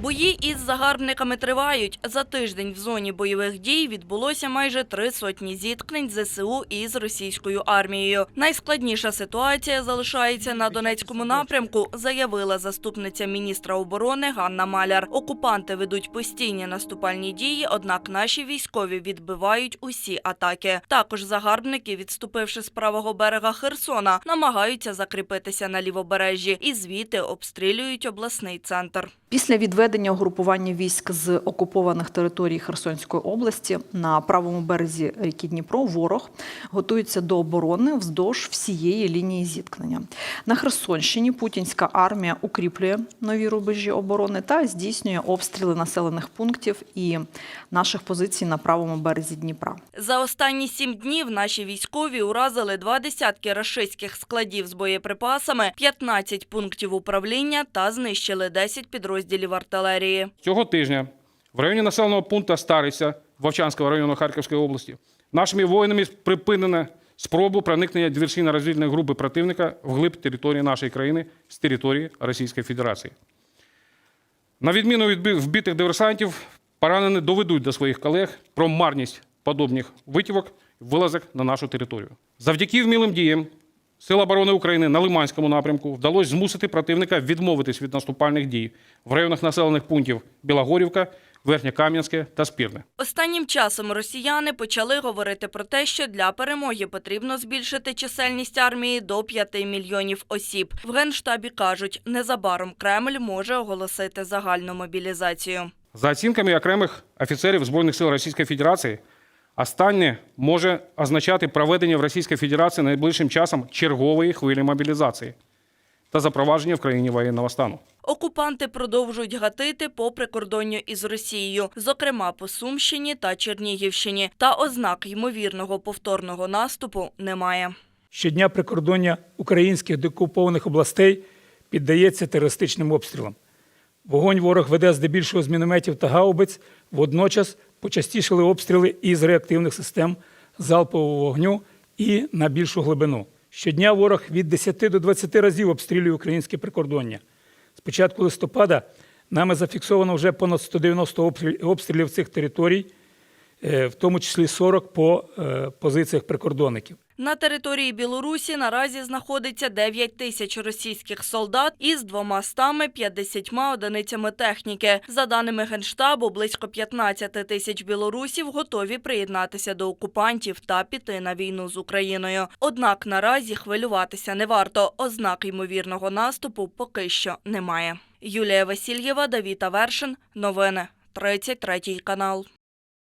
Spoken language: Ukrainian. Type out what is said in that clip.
Бої із загарбниками тривають. За тиждень в зоні бойових дій відбулося майже три сотні зіткнень ЗСУ із російською армією. Найскладніша ситуація залишається на Донецькому напрямку, заявила заступниця міністра оборони Ганна Маляр. Окупанти ведуть постійні наступальні дії, однак наші військові відбивають усі атаки. Також загарбники, відступивши з правого берега Херсона, намагаються закріпитися на лівобережжі і звідти обстрілюють обласний центр. Після відведення угрупування військ з окупованих територій Херсонської області на правому березі ріки Дніпро ворог готується до оборони вздовж всієї лінії зіткнення. На Херсонщині путінська армія укріплює нові рубежі оборони та здійснює обстріли населених пунктів і наших позицій на правому березі Дніпра. За останні сім днів наші військові уразили два десятки рашистських складів з боєприпасами, 15 пунктів управління та знищили 10 підрозділів артилерії. Цього тижня в районі населеного пункту Стариця Вовчанського району Харківської області нашими воїнами припинено спробу проникнення диверсійно-розвідної групи противника вглиб території нашої країни з території Російської Федерації. На відміну від вбитих диверсантів, поранені доведуть до своїх колег про марність подобних витівок вилазок на нашу територію. Завдяки вмілим діям Сил оборони України на Лиманському напрямку вдалося змусити противника відмовитись від наступальних дій в районах населених пунктів Білогорівка, Верхньокам'янське та Спірне. Останнім часом росіяни почали говорити про те, що для перемоги потрібно збільшити чисельність армії до 5 мільйонів осіб. В генштабі кажуть, незабаром Кремль може оголосити загальну мобілізацію. За оцінками окремих офіцерів Збройних сил Російської Федерації, останнє може означати проведення в Російській Федерації найближчим часом чергової хвилі мобілізації та запровадження в країні воєнного стану. Окупанти продовжують гатити по прикордонню із Росією, зокрема по Сумщині та Чернігівщині. Та ознак ймовірного повторного наступу немає. Щодня прикордоння українських деокупованих областей піддається терористичним обстрілам. Вогонь ворог веде здебільшого з мінометів та гаубиць. Водночас почастішали обстріли із реактивних систем залпового вогню і на більшу глибину. Щодня ворог від 10 до 20 разів обстрілює українське прикордоння. З початку листопада нами зафіксовано вже понад 190 обстрілів цих територій, е, в тому числі 40 по е, позиціях прикордонників. На території Білорусі наразі знаходиться 9 тисяч російських солдат із 250 одиницями техніки. За даними Генштабу, близько 15 тисяч білорусів готові приєднатися до окупантів та піти на війну з Україною. Однак наразі хвилюватися не варто. Ознак ймовірного наступу поки що немає. Юлія Васильєва, Давіта Вершин. Новини. 33 канал.